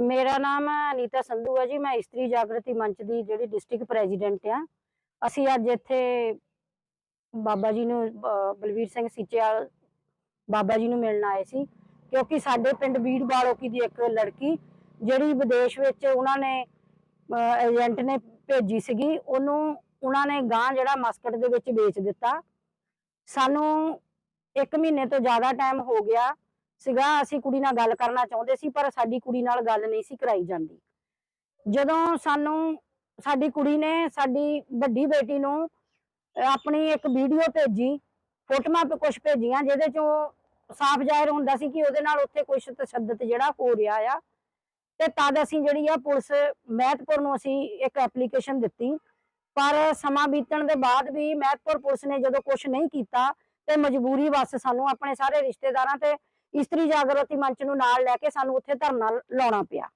ਮੇਰਾ ਨਾਮ ਅਨੀਤਾ ਸੰਧੂ ਹੈ ਜੀ, ਮੈਂ ਇਸਤਰੀ ਜਾਗਰਤੀ ਮੰਚ ਦੀ ਜਿਹੜੀ ਡਿਸਟ੍ਰਿਕਟ ਪ੍ਰੈਜ਼ੀਡੈਂਟ ਆ। ਅਸੀਂ ਅੱਜ ਇੱਥੇ ਬਾਬਾ ਜੀ ਨੂੰ, ਅਹ, ਬਲਵੀਰ ਸਿੰਘ ਸੀਚੇਵਾਲ ਬਾਬਾ ਜੀ ਨੂੰ ਮਿਲਣ ਆਏ ਸੀ, ਕਿਉਂਕਿ ਸਾਡੇ ਪਿੰਡ ਬੀੜ ਬਾਲੋਕੀ ਦੀ ਇੱਕ ਲੜਕੀ ਜਿਹੜੀ ਵਿਦੇਸ਼ ਵਿੱਚ ਉਹਨਾਂ ਨੇ ਏਜੰਟ ਨੇ ਭੇਜੀ ਸੀਗੀ, ਉਹਨੂੰ ਉਹਨਾਂ ਨੇ ਗਾਂ ਜਿਹੜਾ ਮਸਕਟ ਦੇ ਵਿੱਚ ਵੇਚ ਦਿੱਤਾ। ਸਾਨੂੰ 1 ਮਹੀਨੇ ਤੋਂ ਜ਼ਿਆਦਾ ਟਾਈਮ ਹੋ ਗਿਆ ਸੀਗਾ, ਅਸੀਂ ਕੁੜੀ ਨਾਲ ਗੱਲ ਕਰਨਾ ਚਾਹੁੰਦੇ ਸੀ, ਪਰ ਸਾਡੀ ਕੁੜੀ ਨਾਲ ਗੱਲ ਨਹੀਂ ਸੀ ਕਰਾਈ ਜਾਂਦੀ। ਜਦੋਂ ਸਾਨੂੰ, ਸਾਡੀ ਕੁੜੀ ਨੇ ਸਾਡੀ ਵੱਡੀ ਬੇਟੀ ਨੂੰ ਆਪਣੀ ਇੱਕ ਵੀਡੀਓ ਭੇਜੀ, ਫੋਟੋਆਂ ਤੇ ਕੁਝ ਭੇਜੀਆਂ, ਜਿਹਦੇ ਚੋਂ ਸਾਫ਼ ਜ਼ਾਹਿਰ ਹੁੰਦਾ ਸੀ ਕਿ ਉਹਦੇ ਨਾਲ ਉੱਥੇ ਕੁਝ ਤਸ਼ੱਦਦ ਜਿਹੜਾ ਹੋ ਰਿਹਾ ਆ। ਤੇ ਤਦ ਅਸੀਂ ਜਿਹੜੀ ਆ ਪੁਲਿਸ ਮਹਿਤਪੁਰ ਨੂੰ ਅਸੀਂ ਇੱਕ ਐਪਲੀਕੇਸ਼ਨ ਦਿੱਤੀ। ਪਰ ਸਮਾਂ ਬੀਤਣ ਦੇ ਬਾਅਦ ਵੀ ਮਹਿਤਪੁਰ ਪੁਲਿਸ ਨੇ ਜਦੋਂ ਕੁਝ ਨਹੀਂ ਕੀਤਾ, ਤੇ ਮਜਬੂਰੀ ਵਸ ਸਾਨੂੰ ਆਪਣੇ ਸਾਰੇ ਰਿਸ਼ਤੇਦਾਰਾਂ ਤੇ ਇਸਤਰੀ ਜਾਗਰਤੀ ਮੰਚ ਨੂੰ ਨਾਲ ਲੈ ਕੇ ਸਾਨੂੰ ਉੱਥੇ ਧਰਨਾ ਲਾਉਣਾ ਪਿਆ।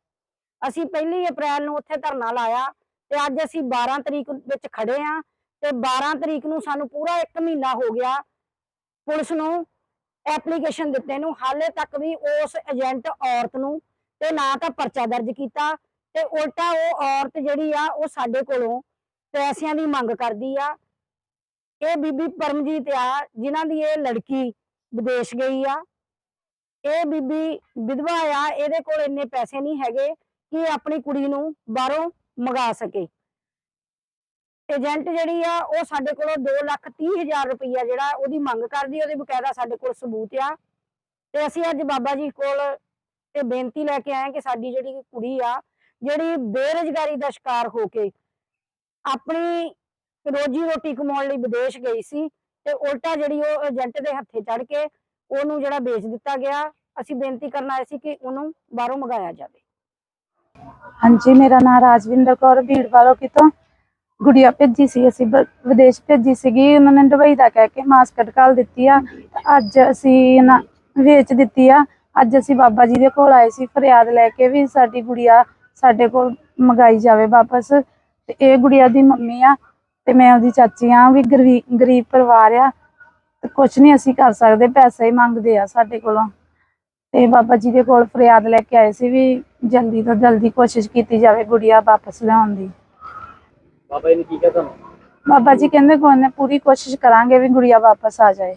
ਅਸੀਂ ਪਹਿਲੀ ਅਪ੍ਰੈਲ ਨੂੰ ਉੱਥੇ ਧਰਨਾ ਲਾਇਆ ਤੇ ਅੱਜ ਅਸੀਂ 12 ਤਰੀਕ ਵਿੱਚ ਖੜੇ ਆ ਤੇ 12 ਤਰੀਕ ਨੂੰ ਸਾਨੂੰ ਪੂਰਾ 1 ਮਹੀਨਾ ਹੋ ਗਿਆ ਪੁਲਿਸ ਨੂੰ ਐਪਲੀਕੇਸ਼ਨ ਦਿੱਤੇ ਨੂੰ। ਹਾਲੇ ਤੱਕ ਵੀ ਉਸ ਏਜੰਟ ਔਰਤ ਨੂੰ ਤੇ ਨਾ ਤਾਂ ਪਰਚਾ ਦਰਜ ਕੀਤਾ ਤੇ ਉਲਟਾ ਉਹ ਔਰਤ ਜਿਹੜੀ ਆ ਉਹ ਸਾਡੇ ਕੋਲੋਂ ਪੈਸਿਆਂ ਦੀ ਮੰਗ ਕਰਦੀ ਆ। ਇਹ ਬੀਬੀ ਪਰਮਜੀਤ ਆ, ਜਿਨ੍ਹਾਂ ਦੀ ਇਹ ਲੜਕੀ ਵਿਦੇਸ਼ ਗਈ ਆ। ਇਹ ਬੀਬੀ ਵਿਧਵਾ ਆ, ਇਹਦੇ ਕੋਲ ਇੰਨੇ ਪੈਸੇ ਨਹੀਂ ਹੈਗੇ ਕਿ ਆਪਣੀ ਕੁੜੀ ਨੂੰ ਬਾਹਰੋਂ ਮੰਗਾ ਸਕੇ। ਏਜੰਟ ਜਿਹੜੀ ਆ, ਉਹ ਸਾਡੇ ਕੋਲੋਂ 2 ਲੱਖ 30 ਹਜ਼ਾਰ ਰੁਪਈਆ ਜਿਹੜਾ ਉਹਦੀ ਮੰਗ ਕਰਦੀ ਉਹਦੇ ਬਕਾਇਦਾ ਸਾਡੇ ਕੋਲ ਸਬੂਤ ਆ। ਤੇ ਅਸੀਂ ਅੱਜ ਬਾਬਾ ਜੀ ਕੋਲ ਤੇ ਬੇਨਤੀ ਲੈ ਕੇ ਆਏ ਕਿ ਸਾਡੀ ਜਿਹੜੀ ਕੁੜੀ ਆ, ਜਿਹੜੀ ਬੇਰੁਜ਼ਗਾਰੀ ਦਾ ਸ਼ਿਕਾਰ ਹੋ ਕੇ ਆਪਣੀ ਰੋਜੀ ਰੋਟੀ ਕਮਾਉਣ ਲਈ ਵਿਦੇਸ਼ ਗਈ ਸੀ, ਤੇ ਉਲਟਾ ਜਿਹੜੀ ਉਹ ਏਜੰਟ ਦੇ ਹੱਥੇ ਚੜ ਕੇ ਉਹਨੂੰ ਜਿਹੜਾ ਵੇਚ ਦਿੱਤਾ ਗਿਆ, ਅਸੀਂ ਬੇਨਤੀ ਕਰਨ ਆਏ ਸੀ ਕਿ ਉਹਨੂੰ ਬਾਹਰੋਂ ਮੰਗਾਇਆ ਜਾਵੇ। ਹਾਂਜੀ, ਮੇਰਾ ਨਾਮ ਰਾਜਵਿੰਦਰ ਕੌਰ ਭੀੜ ਕਿਤੋਂ ਗੁੜੀਆ ਭੇਜੀ ਸੀ, ਅਸੀਂ ਵਿਦੇਸ਼ ਭੇਜੀ ਸੀਗੀ। ਉਹਨਾਂ ਨੇ ਦੁਬਈ ਦਾ ਕਹਿ ਕੇ ਮਾਸਕਟ ਘੱਲ ਦਿੱਤੀ ਆ। ਅੱਜ ਅਸੀਂ ਨਾ ਵੇਚ ਦਿੱਤੀ ਆ। ਅੱਜ ਅਸੀਂ ਬਾਬਾ ਜੀ ਦੇ ਕੋਲ ਆਏ ਸੀ, ਫਰਿਆਦ ਲੈ ਕੇ ਵੀ ਸਾਡੀ ਗੁੜੀਆ ਸਾਡੇ ਕੋਲ ਮੰਗਾਈ ਜਾਵੇ ਵਾਪਸ। ਤੇ ਇਹ ਗੁੜੀਆ ਦੀ ਮੰਮੀ ਆ, ਤੇ ਮੈਂ ਉਹਦੀ ਚਾਚੀ ਆ ਵੀ ਗਰੀਬ ਗਰੀਬ ਪਰਿਵਾਰ ਆ। ਤੇ ਕੁਝ ਨਹੀਂ ਅਸੀਂ ਕਰ ਸਕਦੇ ਪੈਸੇ ਹੀ ਮੰਗਦੇ ਆ ਸਾਡੇ ਕੋਲੋਂ। ਤੇ ਬਾਬਾ ਜੀ ਦੇ ਕੋਲ ਫਰਿਆਦ ਲੈ ਕੇ ਆਏ ਸੀ ਵੀ ਜਲਦੀ ਤੋਂ ਜਲਦੀ ਕੋਸ਼ਿਸ਼ ਕੀਤੀ ਜਾਵੇ ਗੁੜੀਆ ਵਾਪਸ ਲਿਆਉਣ ਦੀ। ਬਾਬਾ ਜੀ ਨੇ ਕੀ ਕਿਹਾ ਤੁਹਾਨੂੰ? ਬਾਬਾ ਜੀ ਕਹਿੰਦੇ ਕੋਈ ਨਾ ਪੂਰੀ ਕੋਸ਼ਿਸ਼ ਕਰਾਂਗੇ ਵੀ ਗੁੜੀਆ ਵਾਪਸ ਆ ਜਾਏ।